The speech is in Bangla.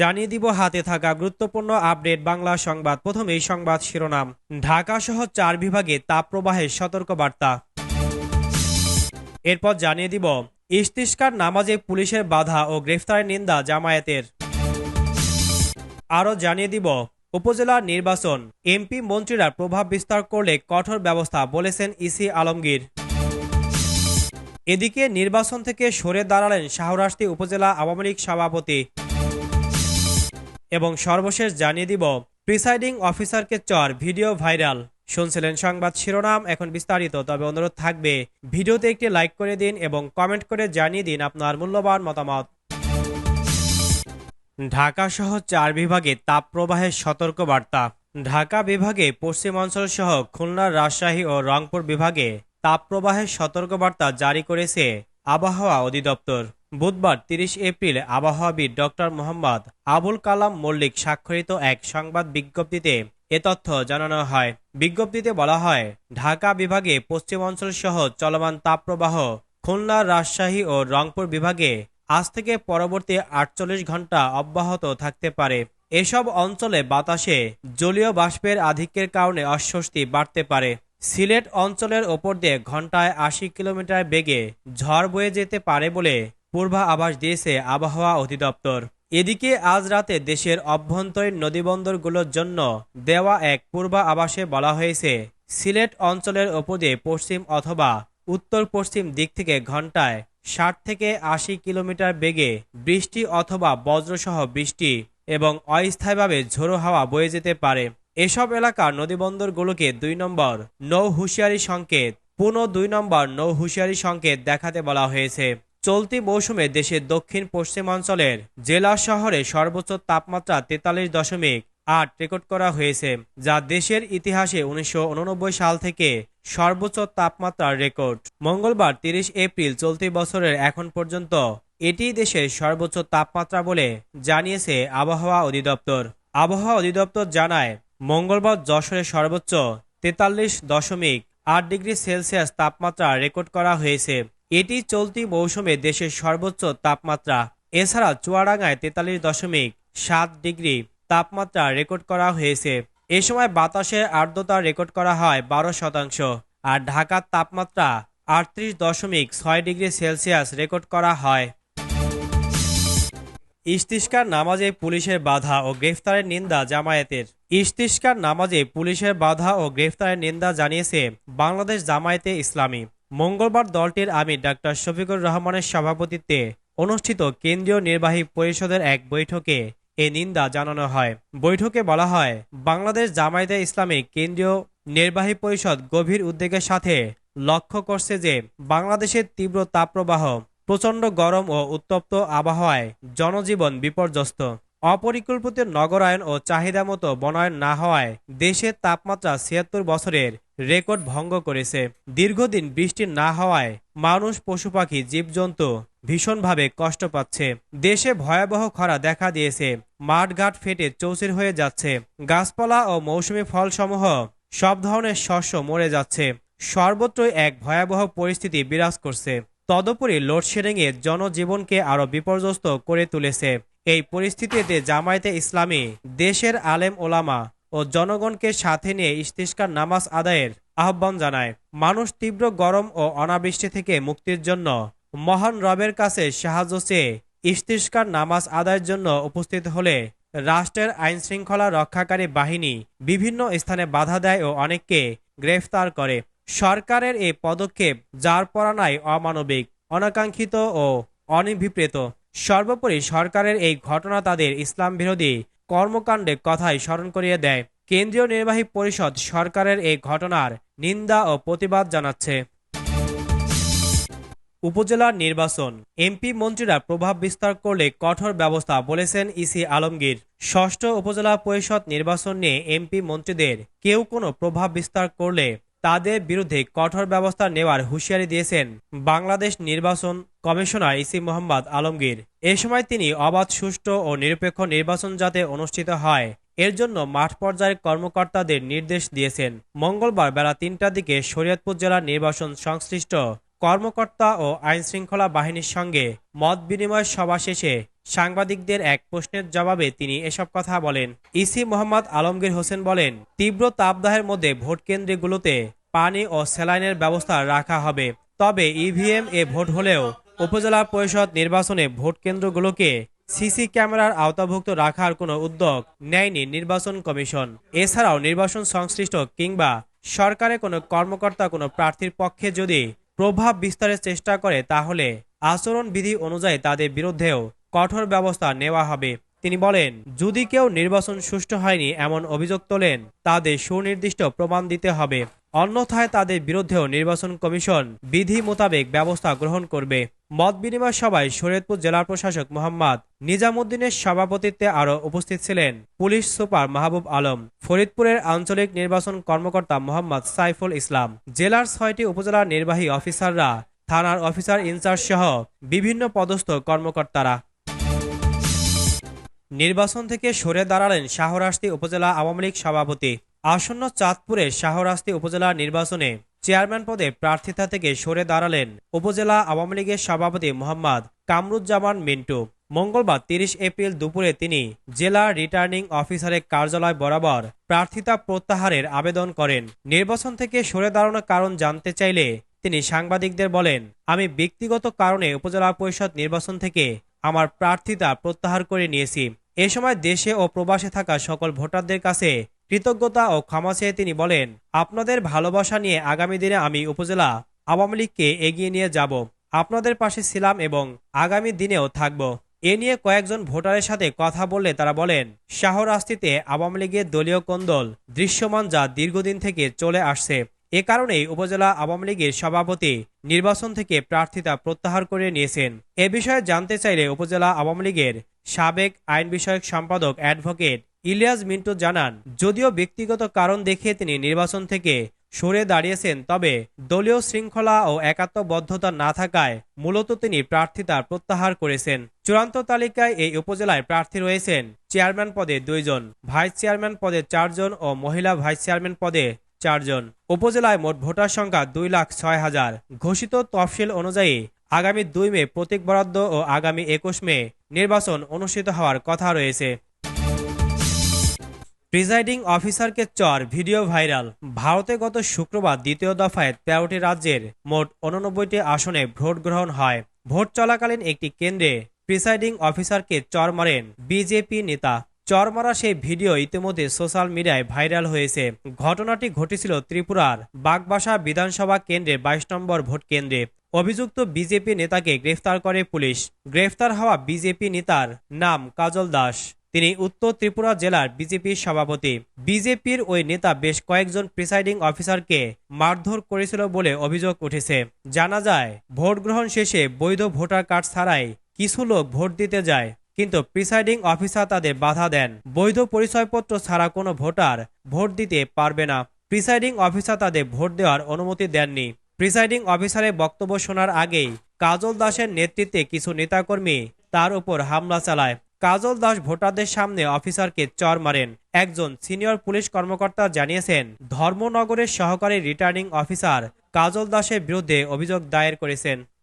জানিয়ে দিব হাতে থাকা গুরুত্বপূর্ণ আপডেট বাংলা সংবাদ। প্রথমেই সংবাদ শিরোনাম। ঢাকা সহ চার বিভাগে তাপপ্রবাহের সতর্কবার্তা। এরপর জানিয়ে দিব, ইস্তিস্কার নামাজে পুলিশের বাধা ও গ্রেফতারের নিন্দা জামায়াতের। আরও জানিয়ে দিব, উপজেলা নির্বাচন, এমপি মন্ত্রীরা প্রভাব বিস্তার করলে কঠোর ব্যবস্থা বলেছেন ইসি আলমগীর। এদিকে নির্বাচন থেকে সরে দাঁড়ালেন শাহরাস্তি উপজেলা আওয়ামী লীগ সভাপতি এবং সর্বশেষ জানিয়ে দিব, প্রিসাইডিং অফিসারকে চর, ভিডিও ভাইরাল। শুনছিলেন সংবাদ শিরোনাম, এখন বিস্তারিত, তবে অনুরোধ থাকবে, ভিডিওতে একটি লাইক করে দিন এবং কমেন্ট করে জানিয়ে দিন আপনার মূল্যবান মতামত। ঢাকা সহ চার বিভাগে তাপপ্রবাহের সতর্কবার্তা। ঢাকা বিভাগে পশ্চিমাঞ্চল সহ খুলনা রাজশাহী ও রংপুর বিভাগে তাপপ্রবাহের সতর্কবার্তা জারি করেছে আবহাওয়া অধিদপ্তর। বুধবার তিরিশ এপ্রিল আবহাওয়াবিদ ডক্টর মোহাম্মদ আবুল কালাম মল্লিক স্বাক্ষরিত এক সংবাদ বিজ্ঞপ্তিতে এ তথ্য জানানো হয়। বিজ্ঞপ্তিতে বলা হয়, ঢাকা বিভাগে পশ্চিমাঞ্চল সহ চলমান তাপপ্রবাহ খুলনা, রাজশাহী ও রংপুর বিভাগে আজ থেকে পরবর্তী আটচল্লিশ ঘণ্টা অব্যাহত থাকতে পারে। এসব অঞ্চলে বাতাসে জলীয় বাষ্পের আধিক্যের কারণে অস্বস্তি বাড়তে পারে। সিলেট অঞ্চলের ওপর দিয়ে ঘন্টায় আশি কিলোমিটার বেগে ঝড় বয়ে যেতে পারে বলে পূর্বাভাস দিয়েছে আবহাওয়া অধিদপ্তর। এদিকে আজ রাতে দেশের অভ্যন্তরীণ নদীবন্দরগুলোর জন্য দেওয়া এক পূর্বাভাসে বলা হয়েছে, সিলেট অঞ্চলের ওপর পশ্চিম অথবা উত্তর পশ্চিম দিক থেকে ঘন্টায় ষাট থেকে আশি কিলোমিটার বেগে বৃষ্টি অথবা বজ্রসহ বৃষ্টি এবং অস্থায়ীভাবে ঝোড়ো হাওয়া বয়ে যেতে পারে। এসব এলাকার নদীবন্দরগুলোকে দুই নম্বর নৌ হুঁশিয়ারি সংকেত, পুনঃ দুই নম্বর নৌ হুঁশিয়ারি সংকেত দেখাতে বলা হয়েছে। চলতি মৌসুমে দেশের দক্ষিণ পশ্চিমাঞ্চলের জেলা শহরে সর্বোচ্চ তাপমাত্রা তেতাল্লিশ দশমিক আট রেকর্ড করা হয়েছে, যা দেশের ইতিহাসে উনিশশো উননব্বই সাল থেকে সর্বোচ্চ তাপমাত্রার রেকর্ড। মঙ্গলবার তিরিশ এপ্রিল চলতি বছরের এখন পর্যন্ত এটি দেশের সর্বোচ্চ তাপমাত্রা বলে জানিয়েছে আবহাওয়া অধিদপ্তর। আবহাওয়া অধিদপ্তর জানায়, মঙ্গলবার যশোরে সর্বোচ্চ তেতাল্লিশ দশমিক আট ডিগ্রি সেলসিয়াস তাপমাত্রা রেকর্ড করা হয়েছে এটি চলতি মৌসুমে দেশের সর্বোচ্চ তাপমাত্রা। এছাড়া চুয়াডাঙ্গায় তেতাল্লিশ দশমিক সাত ডিগ্রি তাপমাত্রা রেকর্ড করা হয়েছে। এ সময় বাতাসের আর্দ্রতা রেকর্ড করা হয় বারো শতাংশ আর ঢাকার তাপমাত্রা আটত্রিশ দশমিক ছয় ডিগ্রি সেলসিয়াস রেকর্ড করা হয়। ইস্তিস্কার নামাজে পুলিশের বাধা ও গ্রেফতারের নিন্দা জামায়াতের। ইস্তিস্কার নামাজে পুলিশের বাধা ও গ্রেফতারের নিন্দা জানিয়েছে বাংলাদেশ জামায়াতে ইসলামী। মঙ্গলবার দলটির আমির ডাক্তার শফিকুর রহমানের সভাপতিত্বে অনুষ্ঠিত কেন্দ্রীয় নির্বাহী পরিষদের এক বৈঠকে এ নিন্দা জানানো হয়। বৈঠকে বলা হয়, বাংলাদেশ জামায়াতে ইসলামী কেন্দ্রীয় নির্বাহী পরিষদ গভীর উদ্বেগের সাথে লক্ষ্য করছে যে বাংলাদেশের তীব্র তাপপ্রবাহ, প্রচণ্ড গরম ও উত্তপ্ত আবহাওয়ায় জনজীবন বিপর্যস্ত। অপরিকল্পিত নগরায়ন ও চাহিদা মতো বনায়ন না হওয়ায় দেশের তাপমাত্রা ছিয়াত্তর বছরের রেকর্ড ভঙ্গ করেছে। দীর্ঘদিন বৃষ্টি না হওয়ায় মানুষ পশু পাখি জীবজন্তু ভীষণভাবে কষ্ট পাচ্ছে। দেশে ভয়াবহ খরা দেখা দিয়েছে। মাঠঘাট ফেটে চৌচির হয়ে যাচ্ছে। গাছপালা ও মৌসুমি ফলসমূহ সব ধরনের শস্য মরে যাচ্ছে। সর্বত্রই এক ভয়াবহ পরিস্থিতি বিরাজ করছে। তদুপরি লোডশেডিংয়ে জনজীবনকে আরও বিপর্যস্ত করে তুলেছে। এই পরিস্থিতিতে জামায়াতে ইসলামী দেশের আলেম ওলামা ও জনগণকে সাথে নিয়ে ইস্তিস্কার নামাজ আদায়ের আহ্বান জানায়। মানুষ তীব্র গরম ও অনাবৃষ্টি থেকে মুক্তির জন্য মহান রবের কাছে সাহায্য চেয়ে ইস্তিস্কার নামাজ আদায়ের জন্য উপস্থিত হলে রাষ্ট্রের আইন শৃঙ্খলা রক্ষাকারী বাহিনী বিভিন্ন স্থানে বাধা দেয় ও অনেককে গ্রেফতার করে। সরকারের এই পদক্ষেপ যার পরানায় অমানবিক, অনাকাঙ্ক্ষিত ও অনিভিপ্রেত। সর্বোপরি সরকারের এই ঘটনা তাদের ইসলাম বিরোধী কর্মকাণ্ডে কথাই স্মরণ করিয়ে দেয়। কেন্দ্রীয় নির্বাহী পরিষদ সরকারের এই ঘটনার নিন্দা ও প্রতিবাদ জানাচ্ছে। উপজেলা নির্বাচন। এমপি মন্ত্রীরা প্রভাব বিস্তার করলে কঠোর ব্যবস্থা বলেছেন ইসি আলমগীর। ষষ্ঠ উপজেলা পরিষদ নির্বাচন নিয়ে এমপি মন্ত্রীদের কেউ কোনো প্রভাব বিস্তার করলে তাদের বিরুদ্ধে কঠোর ব্যবস্থা নেওয়ার হুঁশিয়ারি দিয়েছেন বাংলাদেশ নির্বাচন কমিশনার ইসি মোহাম্মদ আলমগীর। এ সময় তিনি অবাধ, সুষ্ঠু ও নিরপেক্ষ নির্বাচন যাতে অনুষ্ঠিত হয়, এর জন্য মাঠ পর্যায়ের কর্মকর্তাদের নির্দেশ দিয়েছেন। মঙ্গলবার বেলা তিনটার দিকে শরীয়তপুর জেলার নির্বাচন সংশ্লিষ্ট কর্মকর্তা ও আইনশৃঙ্খলা বাহিনীর সঙ্গে মত বিনিময় সভা শেষে সাংবাদিকদের এক প্রশ্নের জবাবে তিনি এসব কথা বলেন। ইসি মোহাম্মদ আলমগীর হোসেন বলেন, তীব্র তাপদাহের মধ্যে ভোট কেন্দ্রগুলোতে পানি ও স্যালাইনের ব্যবস্থা রাখা হবে। তবে ইভিএম এ ভোট হলেও উপজেলা পরিষদ নির্বাচনে ভোট কেন্দ্রগুলোকে সিসি ক্যামেরার আওতাভুক্ত রাখার কোনো উদ্যোগ নেয়নি নির্বাচন কমিশন। এছাড়াও নির্বাচন সংশ্লিষ্ট কিংবা সরকারের কোনো কর্মকর্তা কোনো প্রার্থীর পক্ষে যদি প্রভাব বিস্তারের চেষ্টা করে তাহলে আচরণবিধি অনুযায়ী তাদের বিরুদ্ধেও কঠোর ব্যবস্থা নেওয়া হবে। তিনি বলেন, যদি কেউ নির্বাচন সুষ্ঠু হয়নি এমন অভিযোগ তোলেন, তাদের সুনির্দিষ্ট প্রমাণ দিতে হবে। অন্যথায় তাদের বিরুদ্ধেও নির্বাচন কমিশন বিধি মোতাবেক ব্যবস্থা গ্রহণ করবে। মত বিনিময় সভায় শরীয়তপুর জেলার প্রশাসক মোহাম্মদ নিজামুদ্দিনের সভাপতিত্বে আরও উপস্থিত ছিলেন পুলিশ সুপার মাহবুব আলম, ফরিদপুরের আঞ্চলিক নির্বাচন কর্মকর্তা মোহাম্মদ সাইফুল ইসলাম, জেলার ছয়টি উপজেলার নির্বাহী অফিসাররা, থানার অফিসার ইনচার্জ সহ বিভিন্ন পদস্থ কর্মকর্তারা। নির্বাচন থেকে সরে দাঁড়ালেন শাহরাস্তি উপজেলা আওয়ামী লীগ সভাপতি। আসন্ন চাঁদপুরে শাহরাস্তি উপজেলা নির্বাচনে চেয়ারম্যান পদে প্রার্থিতা থেকে সরে দাঁড়ালেন উপজেলা আওয়ামী লীগের সভাপতি মোহাম্মদ কামরুজ্জামান মিন্টু। মঙ্গলবার তিরিশ এপ্রিল দুপুরে তিনি জেলা রিটার্নিং অফিসারের কার্যালয় বরাবর প্রার্থিতা প্রত্যাহারের আবেদন করেন। নির্বাচন থেকে সরে দাঁড়ানোর কারণ জানতে চাইলে তিনি সাংবাদিকদের বলেন, আমি ব্যক্তিগত কারণে উপজেলা পরিষদ নির্বাচন থেকে আমার প্রার্থিতা প্রত্যাহার করে নিয়েছি। এ সময় দেশে ও প্রবাসে থাকা সকল ভোটারদের কাছে কৃতজ্ঞতা ও ক্ষমা চেয়ে তিনি বলেন, আপনাদের ভালোবাসা নিয়ে আগামী দিনে আমি উপজেলা আওয়ামী লীগকে এগিয়ে নিয়ে যাব। আপনাদের পাশে ছিলাম এবং আগামী দিনেও থাকব। এ নিয়ে কয়েকজন ভোটারের সাথে কথা বললে তারা বলেন, শাহরাস্তিতে আওয়ামী লীগের দলীয় কোন্দল দৃশ্যমান যা দীর্ঘদিন থেকে চলে আসছে। এ কারণেই উপজেলা আওয়ামী লীগের সভাপতি নির্বাচন থেকে প্রার্থিতা প্রত্যাহার করে নিয়েছেন। এ বিষয়ে জানতে চাইলে উপজেলা আওয়ামী লীগের সাবেক আইন বিষয়ক সম্পাদক অ্যাডভোকেট ইলিয়াস মিন্টু জানান, যদিও ব্যক্তিগত কারণ দেখিয়ে তিনি নির্বাচন থেকে সরে দাঁড়িয়েছেন, তবে দলীয় শৃঙ্খলা ও একাত্মবদ্ধতা না থাকায় মূলত তিনি প্রার্থিতা প্রত্যাহার করেছেন। চূড়ান্ত তালিকায় এই উপজেলায় প্রার্থী রয়েছেন চেয়ারম্যান পদে দুইজন, ভাইস চেয়ারম্যান পদে চারজন ও মহিলা ভাইস চেয়ারম্যান পদে চারজন উপজেলায় মোট ভোটার সংখ্যা দুই লাখ ছয় হাজার। ঘোষিত তফসিল অনুযায়ী আগামী দুই মে প্রতীক বরাদ্দ ও আগামী একুশ মে নির্বাচন অনুষ্ঠিত হওয়ার কথা রয়েছে। প্রিজাইডিং অফিসারকে চর ভিডিও ভাইরাল। ভারতে গত শুক্রবার দ্বিতীয় দফায় তেরোটি রাজ্যের মোট উননব্বইটি আসনে ভোট গ্রহণ হয়। ভোট চলাকালীন একটি কেন্দ্রে প্রিসাইডিং অফিসারকে চর মারেন বিজেপি নেতা চর মারা সেই ভিডিও ইতিমধ্যে সোশ্যাল মিডিয়ায় ভাইরাল হয়েছে। ঘটনাটি ঘটেছিল ত্রিপুরার বাগবাসা বিধানসভা কেন্দ্রে বাইশ নম্বর ভোট কেন্দ্রে। অভিযুক্ত বিজেপি নেতাকে গ্রেফতার করে পুলিশ। গ্রেফতার হওয়া বিজেপি নেতার নাম কাজল দাস। তিনি উত্তর ত্রিপুরা জেলার বিজেপির সভাপতি। বিজেপির ওই নেতা বেশ কয়েকজন প্রিসাইডিং অফিসারকে মারধর করেছিল বলে অভিযোগ উঠেছে। জানা যায় ভোট গ্রহণ শেষে বৈধ ভোটার কার্ড ছাড়াই কিছু লোক ভোট দিতে যায়। কিন্তু প্রিসাইডিং অফিসার তাদের বাধা দেন। বৈধ পরিচয়পত্র ছাড়া কোনো ভোটার ভোট দিতে পারবে না। প্রিসাইডিং অফিসার তাদের ভোট দেওয়ার অনুমতি দেননি। প্রিসাইডিং অফিসারের বক্তব্য শোনার আগেই কাজল দাসের নেতৃত্বে কিছু নেতাকর্মী তার উপর হামলা চালায়। কাজল দাস ভোটারদের সামনে অফিসারকে চর মারেন। একজন সিনিয়র পুলিশ কর্মকর্তা জানিয়েছেন, ধর্মনগরের সহকারী রিটার্নিং অফিসার কাজল দাসের বিরুদ্ধে অভিযোগ দায়ের করেছেন।